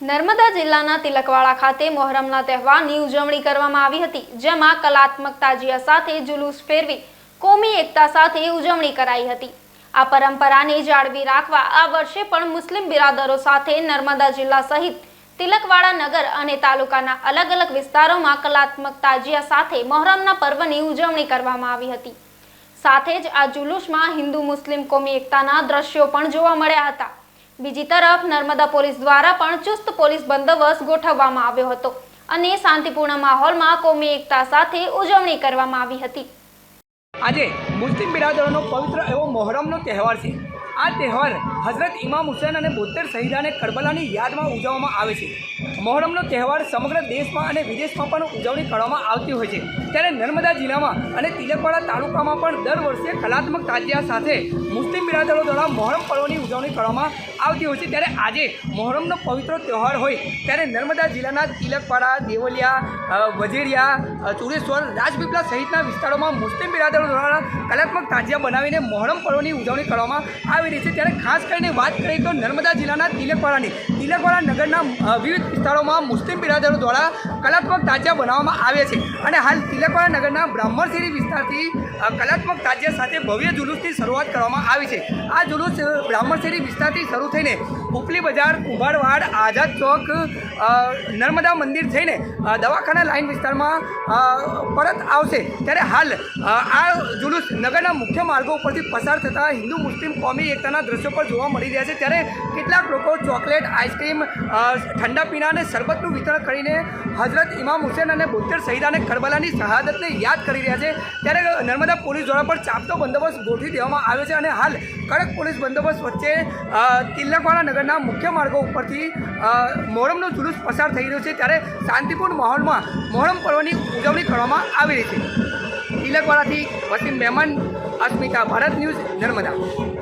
નર્મદા જિલ્લાના તિલકવાડા ખાતે મોહરમના તહેવારની ઉજવણી કરવામાં આવી હતી, જેમાં કલાત્મક તાજિયા સાથે જુલુસ ફેરવી કોમી એકતા સાથે ઉજવણી કરાઈ હતી. આ પરંપરાને જાળવી રાખવા આ વર્ષે પણ મુસ્લિમ બિરાદરો સાથે નર્મદા જિલ્લા સહિત તિલકવાડા નગર અને તાલુકાના અલગ અલગ વિસ્તારોમાં કલાત્મક તાજિયા સાથે મોહરમના પર્વની ઉજવણી કરવામાં આવી હતી. સાથે જ આ જુલુસમાં હિન્દુ મુસ્લિમ કોમી એકતાના દ્રશ્યો પણ જોવા મળ્યા હતા. બીજી તરફ નર્મદા પોલીસ દ્વારા પણ ચુસ્ત પોલીસ બંદોબસ્ત ગોઠવવામાં આવ્યો હતો અને શાંતિપૂર્ણ માહોલમાં કોમી એકતા સાથે ઉજવણી કરવામાં આવી હતી. આજે મુસ્લિમ બિરાદરોનો પવિત્ર એવો મોહરમનો તહેવાર છે. આ તહેવાર હઝરત ઇમામ હુસેન અને બોતેર શહીદાને કરબલાની યાદમાં ઉજવવામાં આવે છે. મોહરમનો તહેવાર સમગ્ર દેશમાં અને વિદેશમાં પણ ઉજવણી કરવામાં આવતી હોય છે. ત્યારે નર્મદા જિલ્લામાં અને તિલકવાડા તાલુકામાં પણ દર વર્ષે કલાત્મક તાજિયા સાથે મુસ્લિમ બિરાદરો દ્વારા મોહરમ પર્વની ઉજવણી કરવામાં આવતી હોય છે. ત્યારે આજે મોહરમનો પવિત્ર તહેવાર હોય ત્યારે નર્મદા જિલ્લાના તિલકવાડા, દેવલિયા વજેરિયા ચુરેશ્વર રાજપીપળા સહિતના વિસ્તારોમાં મુસ્લિમ બિરાદરો દ્વારા કલાત્મક તાજિયા બનાવીને મોહરમ પર્વની ઉજવણી કરવામાં આવી રહી છે. ત્યારે ખાસ કરીને વાત કરીએ તો નર્મદા જિલ્લાના તિલકવાડાની. તિલકવાડા નગરના વિવિધ વિસ્તારોમાં મુસ્લિમ બિરાદરો દ્વારા કલાત્મક તાજિયા બનાવવામાં આવે છે. અને હાલ તિલકવાડા નગરના બ્રાહ્મણશેરી વિસ્તારથી કલાત્મક તાજિયા સાથે ભવ્ય જુલુસની શરૂઆત કરવામાં આવી છે. આ જુલુસ બ્રાહ્મણ બ્રાહ્મણશેરી વિસ્તારથી શરૂ થઈને ઉપલી બજાર, કુંભારવાડ, આઝાદ ચોક નર્મદા મંદિર થઈને દવાખાના લાઇન વિસ્તારમાં પરત આવશે. ત્યારે હાલ આ જુલુસ નગરના મુખ્ય માર્ગો ઉપરથી પસાર થતાં હિન્દુ, મુસ્લિમ, કોમી, એકતાના દ્રશ્યો પર જોવા મળી રહ્યા છે. ત્યારે કેટલાક લોકો ચોકલેટ, આઈસ્ક્રીમ ઠંડા પીણા અને શરબતનું વિતરણ કરીને હઝરત ઇમામ હુસેન અને બોતેર શહીદાને કરબલાની શહાદતને યાદ કરી રહ્યા છે. ત્યારે નર્મદા પોલીસ દ્વારા પણ ચાપતો બંદોબસ્ત ગોઠવી દેવામાં આવ્યો છે અને હાલ કડક પોલીસ બંદોબસ્ત વચ્ચે તિલકવાડા નગરના મુખ્ય માર્ગો ઉપરથી મોહરમનો જુલુસ પસાર થઈ રહ્યો છે. ત્યારે શાંતિપૂર્ણ માહોલમાં મોહરમ પર્વની ઉજવણી કરવામાં આવી રહી છે. તિલકવાડાથી વસીમ મહેમાન અસ્મિતા, ભારત ન્યૂઝ, નર્મદા.